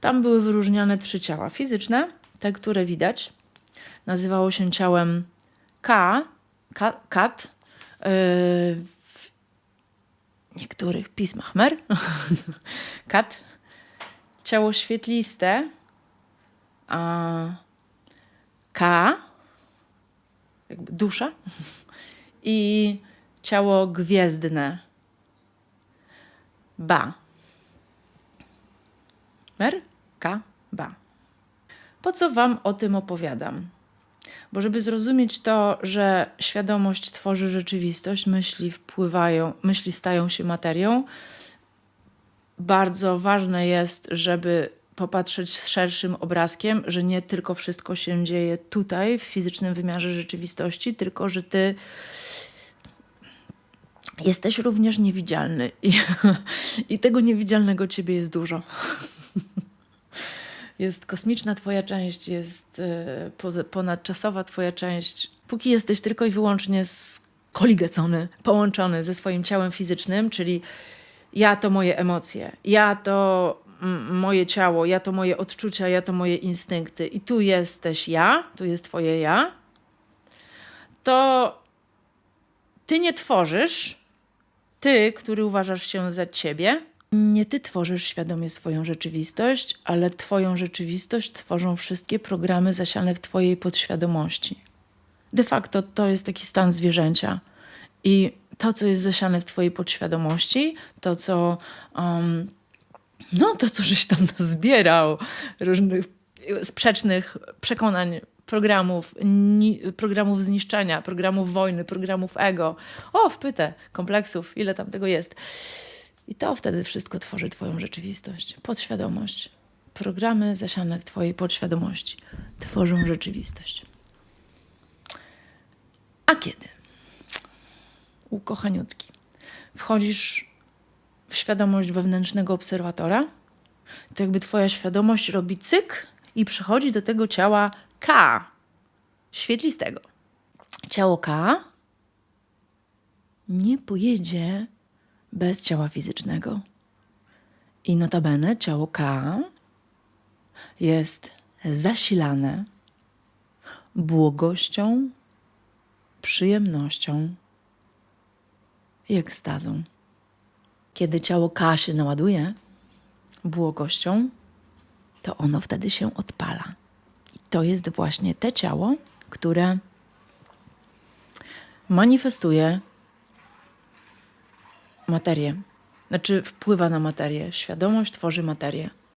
Tam były wyróżniane trzy ciała. Fizyczne, te, które widać, nazywało się ciałem K, ka, kat, yy, w niektórych pismach mer, kat, ciało świetliste, a K, jakby dusza, i ciało gwiezdne, ba. Mer, K, ba. Po co Wam o tym opowiadam? Bo żeby zrozumieć to, że świadomość tworzy rzeczywistość, myśli wpływają, myśli stają się materią, bardzo ważne jest, żeby popatrzeć z szerszym obrazkiem, że nie tylko wszystko się dzieje tutaj, w fizycznym wymiarze rzeczywistości, tylko że ty jesteś również niewidzialny i, i tego niewidzialnego ciebie jest dużo. Jest kosmiczna Twoja część, jest e, ponadczasowa Twoja część. Póki jesteś tylko i wyłącznie skoligacony, połączony ze swoim ciałem fizycznym, czyli ja to moje emocje, ja to moje ciało, ja to moje odczucia, ja to moje instynkty i tu jesteś ja, tu jest Twoje ja, to Ty nie tworzysz, Ty, który uważasz się za Ciebie, nie ty tworzysz świadomie swoją rzeczywistość, ale twoją rzeczywistość tworzą wszystkie programy zasiane w twojej podświadomości. De facto to jest taki stan zwierzęcia. I to, co jest zasiane w twojej podświadomości, to, co, um, no, to, co żeś tam nazbierał, różnych sprzecznych przekonań, programów, ni, programów zniszczenia, programów wojny, programów ego, o, wpytę, kompleksów, ile tam tego jest. I to wtedy wszystko tworzy Twoją rzeczywistość, podświadomość. Programy zasiane w Twojej podświadomości tworzą rzeczywistość. A kiedy? Ukochaniutki. Wchodzisz w świadomość wewnętrznego obserwatora, to jakby Twoja świadomość robi cyk i przychodzi do tego ciała K, świetlistego. Ciało K nie pojedzie bez ciała fizycznego. I notabene ciało K jest zasilane błogością, przyjemnością i ekstazą. Kiedy ciało K się naładuje błogością, to ono wtedy się odpala. I to jest właśnie te ciało, które manifestuje materię. Znaczy wpływa na materię. Świadomość tworzy materię.